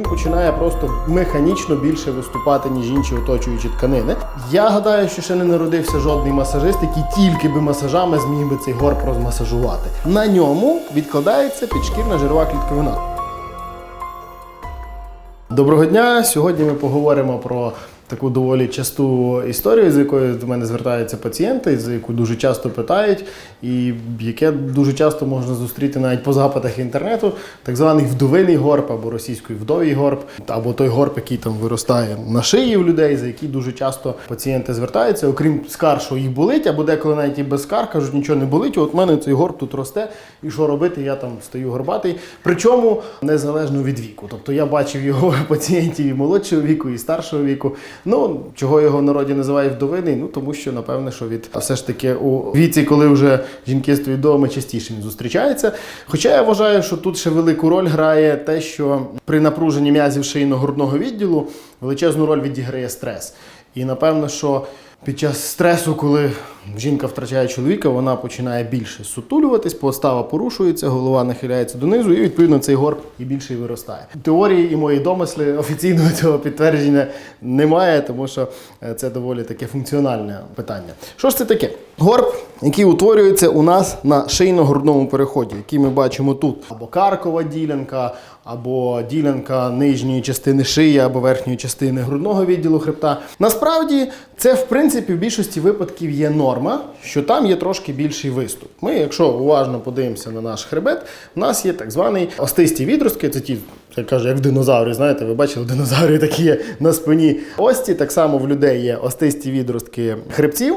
Він починає просто механічно більше виступати, ніж інші оточуючі тканини. Я гадаю, що ще не народився жодний масажист, який тільки би масажами зміг би цей горб розмасажувати. На ньому відкладається підшкірна жирова клітковина. Доброго дня! Сьогодні ми поговоримо про таку доволі часту історію, з якою до мене звертаються пацієнти, за яку дуже часто питають, і яке дуже часто можна зустріти навіть по запитах інтернету, так званий вдовиний горб або російською вдовий горб, або той горб, який там виростає на шиї в людей, за який дуже часто пацієнти звертаються, окрім скар, що їх болить, або деколи навіть і без скар кажуть, нічого не болить. От в мене цей горб тут росте, і що робити? Я там стаю горбатий. Причому незалежно від віку. Тобто я бачив його пацієнтів і молодшого віку, і старшого віку. Ну чого його в народі називають вдовиний? Ну тому що напевне, що від все ж таки у віці, коли вже жінки стоять вдома, частіше він зустрічається. Хоча я вважаю, що тут ще велику роль грає те, що при напруженні м'язів шийно-грудного відділу величезну роль відіграє стрес. І напевно, що під час стресу, коли жінка втрачає чоловіка, вона починає більше сутулюватись, постава порушується, голова нахиляється донизу, і відповідно цей горб і більше виростає. Теорії і мої домисли офіційного цього підтвердження немає, тому що е, це доволі таке функціональне питання. Що ж це таке? Горб, який утворюється у нас на шийно-грудному переході, який ми бачимо тут, або каркова ділянка, або ділянка нижньої частини шиї, або верхньої частини грудного відділу хребта. Насправді, це в принципі в більшості випадків є норма, що там є трошки більший виступ. Ми, якщо уважно подивимося на наш хребет, у нас є так званий остисті відростки, це ті. як кажу, як в динозаврі, знаєте, ви бачили, динозаврі такі на спині ості. Так само в людей є остисті відростки хребців.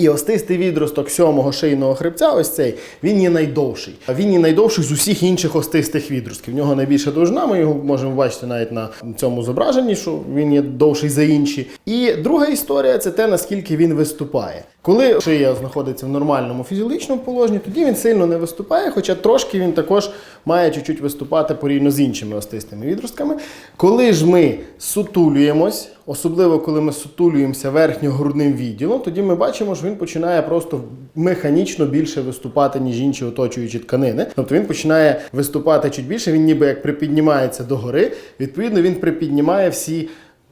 І остистий відросток сьомого шийного хребця, ось цей, він є найдовший. Він є найдовший з усіх інших остистих відростків. В нього найбільша довжина, ми його можемо бачити навіть на цьому зображенні, що він є довший за інші. І друга історія це те, наскільки він виступає. Коли шия знаходиться в нормальному фізіологічному положенні, тоді він сильно не виступає, хоча трошки він також має чуть-чуть виступати порівняно з іншими остистими відростками. Коли ж ми сутулюємось, особливо коли ми сутулюємося верхньогрудним відділом, тоді ми бачимо, що він починає просто механічно більше виступати, ніж інші оточуючі тканини. Тобто він починає виступати чуть більше, він ніби як припіднімається догори. Відповідно, він припіднімає всі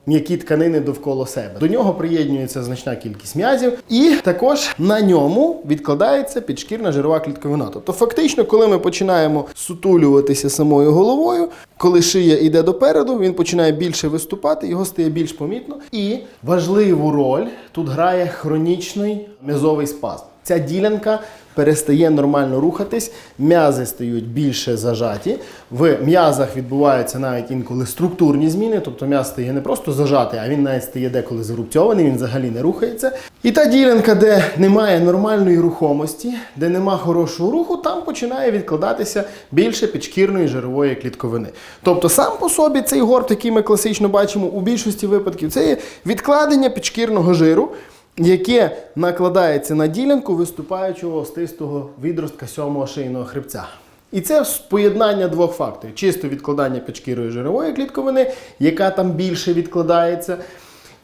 м'які тканини довкола себе. До нього приєднюється значна кількість м'язів, і також на ньому відкладається підшкірна жирова клітковина. Тобто, фактично, коли ми починаємо сутулюватися самою головою, коли шия йде допереду, він починає більше виступати, його стає більш помітно. І важливу роль тут грає хронічний м'язовий спазм. Ця ділянка перестає нормально рухатись, м'язи стають більше зажаті. В м'язах відбуваються навіть інколи структурні зміни, тобто м'яз стає не просто зажатий, а він навіть стає деколи зарубцьований, він взагалі не рухається. І та ділянка, де немає нормальної рухомості, де нема хорошого руху, там починає відкладатися більше підшкірної жирової клітковини. Тобто сам по собі цей горб, який ми класично бачимо у більшості випадків, це є відкладення підшкірного жиру яке накладається на ділянку виступаючого стистого відростка сьомого шийного хребця. І це поєднання двох факторів: чисто відкладання підшкірої жирової клітковини, яка там більше відкладається,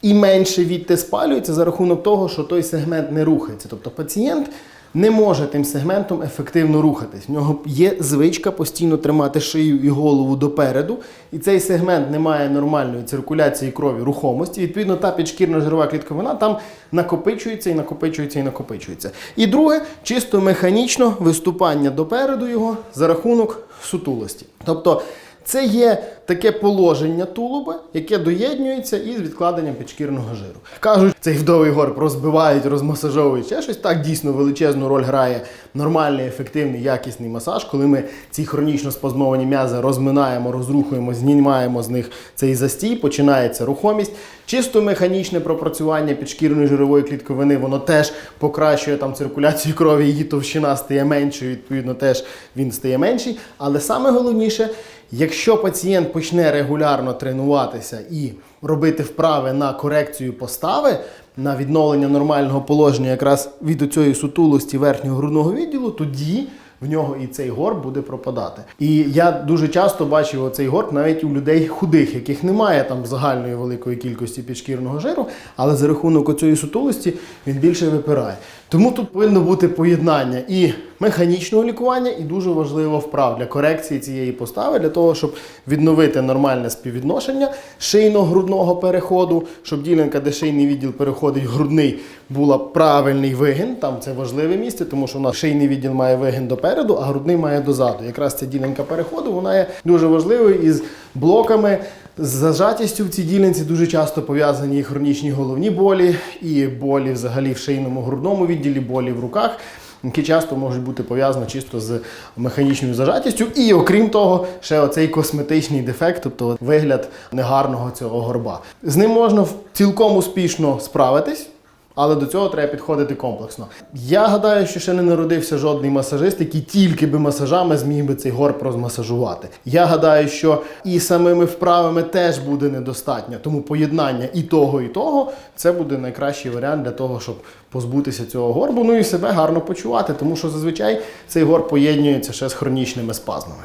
і менше відти спалюється за рахунок того, що той сегмент не рухається. Тобто пацієнт не може тим сегментом ефективно рухатись. В нього є звичка постійно тримати шию і голову допереду, і цей сегмент не має нормальної циркуляції крові, рухомості. Відповідно, та підшкірна жирова клітковина там накопичується і накопичується і накопичується. І друге, чисто механічно виступання допереду його за рахунок сутулості. Тобто це є таке положення тулуба, яке доєднюється із відкладенням підшкірного жиру. Кажуть, цей вдовий горб розбивають, розмасажовують ще щось. Так дійсно величезну роль грає нормальний, ефективний, якісний масаж, коли ми ці хронічно спазмовані м'язи розминаємо, розрухуємо, знімаємо з них цей застій, починається рухомість. Чисто механічне пропрацювання підшкірної жирової клітковини, воно теж покращує там циркуляцію крові, її товщина стає меншою, відповідно, теж він стає менший. Але саме головніше, якщо пацієнт почне регулярно тренуватися і робити вправи на корекцію постави, на відновлення нормального положення якраз від цієї сутулості верхнього грудного відділу, тоді в нього і цей горб буде пропадати. І я дуже часто бачив оцей горб навіть у людей худих, яких немає там загальної великої кількості підшкірного жиру, але за рахунок оцієї сутулості він більше випирає. Тому тут повинно бути поєднання і механічного лікування і дуже важливо вправ для корекції цієї постави, для того, щоб відновити нормальне співвідношення шийно-грудного переходу, щоб ділянка, де шийний відділ переходить грудний, була правильний вигін. Там це важливе місце, тому що у нас шийний відділ має вигін допереду, а грудний має дозаду. Якраз ця ділянка переходу вона є дуже важливою із блоками. З зажатістю в цій ділянці дуже часто пов'язані хронічні головні болі, і болі взагалі в шийному грудному відділі, болі в руках, які часто можуть бути пов'язані чисто з механічною зажатістю. І окрім того, ще оцей косметичний дефект, тобто вигляд негарного цього горба. З ним можна цілком успішно справитись. Але до цього треба підходити комплексно. Я гадаю, що ще не народився жодний масажист, який тільки би масажами зміг би цей горб розмасажувати. Я гадаю, що і самими вправами теж буде недостатньо. Тому поєднання і того, і того це буде найкращий варіант для того, щоб позбутися цього горбу, ну і себе гарно почувати, тому що зазвичай цей горб поєднується ще з хронічними спазмами.